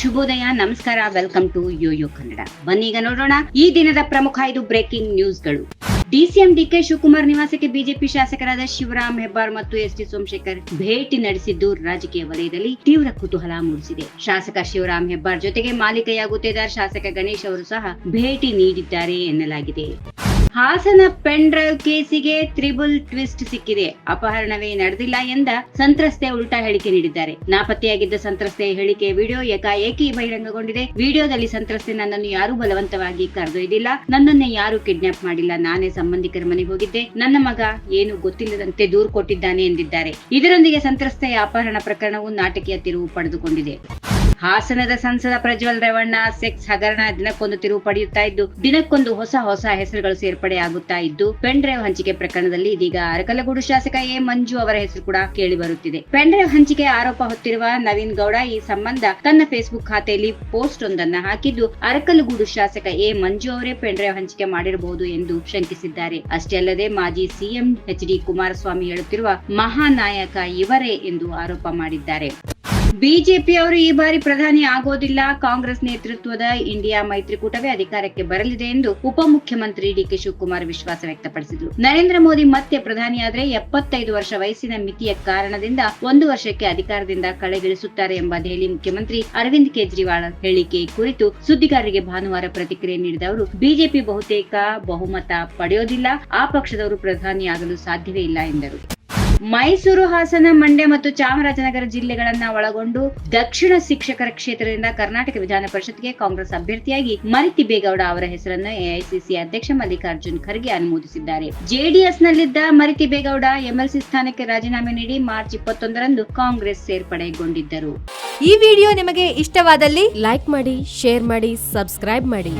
ಶುಭೋದಯ, ನಮಸ್ಕಾರ welcome to Yoyo Kannada ಈಗ ನೋಡೋಣ, ಈ ದಿನದ ಪ್ರಮುಖ ಐದು ಬ್ರೇಕಿಂಗ್ ನ್ಯೂಸ್ಗಳು ಡಿಸಿಎಂ ಡಿಕೆ ಶಿವಕುಮಾರ್ ನಿವಾಸಕ್ಕೆ ಬಿಜೆಪಿ ಶಾಸಕರಾದ ಶಿವರಾಮ್ ಹೆಬ್ಬಾರ್ ಮತ್ತು ಎಸ್ ಟಿ ಸೋಮಶೇಖರ್ ಭೇಟಿ ನಡೆಸಿದ್ದು ರಾಜಕೀಯ ವಲಯದಲ್ಲಿ ತೀವ್ರ ಕುತೂಹಲ ಮೂಡಿಸಿದೆ. ಶಾಸಕ ಶಿವರಾಮ್ ಹೆಬ್ಬಾರ್ ಜೊತೆಗೆ ಗುತ್ತೇದಾರ್ ಶಾಸಕ ಗಣೇಶ್ ಅವರು ಸಹ ಭೇಟಿ ನೀಡಿದ್ದಾರೆ ಎನ್ನಲಾಗಿದೆ. ಹಾಸನ ಪೆನ್ ಡ್ರೈವ್ ಕೇಸಿಗೆ ತ್ರಿಬುಲ್ ಟ್ವಿಸ್ಟ್ ಸಿಕ್ಕಿದೆ. ಅಪಹರಣವೇ ನಡೆದಿಲ್ಲ ಎಂದ ಸಂತ್ರಸ್ತೆ ಉಲ್ಟಾ ಹೇಳಿಕೆ ನೀಡಿದ್ದಾರೆ. ನಾಪತ್ತೆಯಾಗಿದ್ದ ಸಂತ್ರಸ್ತೆಯ ಹೇಳಿಕೆ ವಿಡಿಯೋ ಏಕಾಏಕಿ ಬಹಿರಂಗಗೊಂಡಿದೆ. ವಿಡಿಯೋದಲ್ಲಿ ಸಂತ್ರಸ್ತೆ ನನ್ನನ್ನು ಯಾರೂ ಬಲವಂತವಾಗಿ ಕರೆದೊಯ್ದಿಲ್ಲ ನನ್ನನ್ನೇ ಯಾರು ಕಿಡ್ನಾಪ್ ಮಾಡಿಲ್ಲ. ನಾನೇ ಸಂಬಂಧಿಕರ ಮನೆಗೆ ಹೋಗಿದ್ದೆ. ನನ್ನ ಮಗ ಏನು ಗೊತ್ತಿಲ್ಲದಂತೆ ದೂರು ಕೊಟ್ಟಿದ್ದಾನೆ ಎಂದಿದ್ದಾರೆ. ಇದರೊಂದಿಗೆ ಸಂತ್ರಸ್ತೆಯ ಅಪಹರಣ ಪ್ರಕರಣವು ನಾಟಕೀಯ ತಿರುವು ಪಡೆದುಕೊಂಡಿದೆ. ಹಾಸನದ ಸಂಸದ ಪ್ರಜ್ವಲ್ ರೇವಣ್ಣ, ಸೆಕ್ಸ್ ಹಗರಣ ದಿನಕ್ಕೊಂದು ತಿರುವು ಪಡೆಯುತ್ತಾ ಇದ್ದು, ದಿನಕ್ಕೊಂದು ಹೊಸ ಹೊಸ ಹೆಸರುಗಳು ಸೇರ್ಪಡೆ ಆಗುತ್ತಾ ಇದ್ದು ಪೆನ್ ಡ್ರೈವ್ ಹಂಚಿಕೆ ಪ್ರಕರಣದಲ್ಲಿ ಇದೀಗ ಅರಕಲಗೂಡು ಶಾಸಕ ಎ. ಮಂಜು ಅವರ ಹೆಸರು ಕೂಡ ಕೇಳಿ ಬರುತ್ತಿದೆ. ಪೆನ್ ಡ್ರೈವ್ ಹಂಚಿಕೆ ಆರೋಪ ಹೊತ್ತಿರುವ ನವೀನ್ ಗೌಡ ಈ ಸಂಬಂಧ ತನ್ನ ಫೇಸ್ಬುಕ್ ಖಾತೆಯಲ್ಲಿ ಪೋಸ್ಟ್ ಒಂದನ್ನ ಹಾಕಿದ್ದು, ಅರಕಲಗೂಡು ಶಾಸಕ ಎ. ಮಂಜು ಅವರೇ ಪೆನ್ ಡ್ರೈವ್ ಹಂಚಿಕೆ ಮಾಡಿರಬಹುದು ಎಂದು ಶಂಕಿಸಿದ್ದಾರೆ. ಅಷ್ಟೇ ಅಲ್ಲದೆ ಮಾಜಿ ಸಿಎಂ ಎಚ್ ಡಿ ಕುಮಾರಸ್ವಾಮಿ ಹೇಳುತ್ತಿರುವ ಮಹಾನಾಯಕ ಇವರೇ ಎಂದು ಆರೋಪ ಮಾಡಿದ್ದಾರೆ. ಬಿಜೆಪಿಯವರು ಈ ಬಾರಿ ಪ್ರಧಾನಿ ಆಗೋದಿಲ್ಲ. ಕಾಂಗ್ರೆಸ್ ನೇತೃತ್ವದ ಇಂಡಿಯಾ ಮೈತ್ರಿಕೂಟವೇ ಅಧಿಕಾರಕ್ಕೆ ಬರಲಿದೆ ಎಂದು ಉಪಮುಖ್ಯಮಂತ್ರಿ ಡಿಕೆ ಶಿವಕುಮಾರ್ ವಿಶ್ವಾಸ ವ್ಯಕ್ತಪಡಿಸಿದರು. ನರೇಂದ್ರ ಮೋದಿ ಮತ್ತೆ ಪ್ರಧಾನಿಯಾದರೆ ಎಪ್ಪತ್ತೈದು ವರ್ಷ ವಯಸ್ಸಿನ ಮಿತಿಯ ಕಾರಣದಿಂದ ಒಂದು ವರ್ಷಕ್ಕೆ ಅಧಿಕಾರದಿಂದ ಕಳೆಗಿಳಿಸುತ್ತಾರೆ ಎಂಬ ದೆಹಲಿ ಮುಖ್ಯಮಂತ್ರಿ ಅರವಿಂದ್ ಕೇಜ್ರಿವಾಲ್ ಹೇಳಿಕೆ ಕುರಿತು ಸುದ್ದಿಗಾರರಿಗೆ ಭಾನುವಾರ ಪ್ರತಿಕ್ರಿಯೆ ನೀಡಿದ ಅವರು ಬಿಜೆಪಿ ಬಹುತೇಕ ಬಹುಮತ ಪಡೆಯೋದಿಲ್ಲ, ಆ ಪಕ್ಷದವರು ಪ್ರಧಾನಿಯಾಗಲು ಸಾಧ್ಯವೇ ಇಲ್ಲ ಎಂದರು. ಮೈಸೂರು ಹಾಸನ, ಮಂಡ್ಯ ಮತ್ತು ಚಾಮರಾಜನಗರ ಜಿಲ್ಲೆಗಳನ್ನ ಒಳಗೊಂಡು ದಕ್ಷಿಣ ಶಿಕ್ಷಕರ ಕ್ಷೇತ್ರದಿಂದ ಕರ್ನಾಟಕ ವಿಧಾನ ಪರಿಷತ್ಗೆ ಕಾಂಗ್ರೆಸ್ ಅಭ್ಯರ್ಥಿಯಾಗಿ ಮರಿತಿ ಬೇಗೌಡ ಅವರ ಹೆಸರನ್ನು ಎಐಸಿಸಿ ಅಧ್ಯಕ್ಷ ಮಲ್ಲಿಕಾರ್ಜುನ್ ಖರ್ಗೆ ಅನುಮೋದಿಸಿದ್ದಾರೆ. ಜೆಡಿಎಸ್ ನಲ್ಲಿದ್ದ ಮರಿತಿ ಬೇಗೌಡ ಎಂಎಲ್ಸಿ ಸ್ಥಾನಕ್ಕೆ ರಾಜೀನಾಮೆ ನೀಡಿ ಮಾರ್ಚ್ ಇಪ್ಪತ್ತೊಂದರಂದು ಕಾಂಗ್ರೆಸ್ ಸೇರ್ಪಡೆಗೊಂಡಿದ್ದರು. ಈ ವಿಡಿಯೋ ನಿಮಗೆ ಇಷ್ಟವಾದಲ್ಲಿ ಲೈಕ್ ಮಾಡಿ, ಶೇರ್ ಮಾಡಿ, ಸಬ್ಸ್ಕ್ರೈಬ್ ಮಾಡಿ.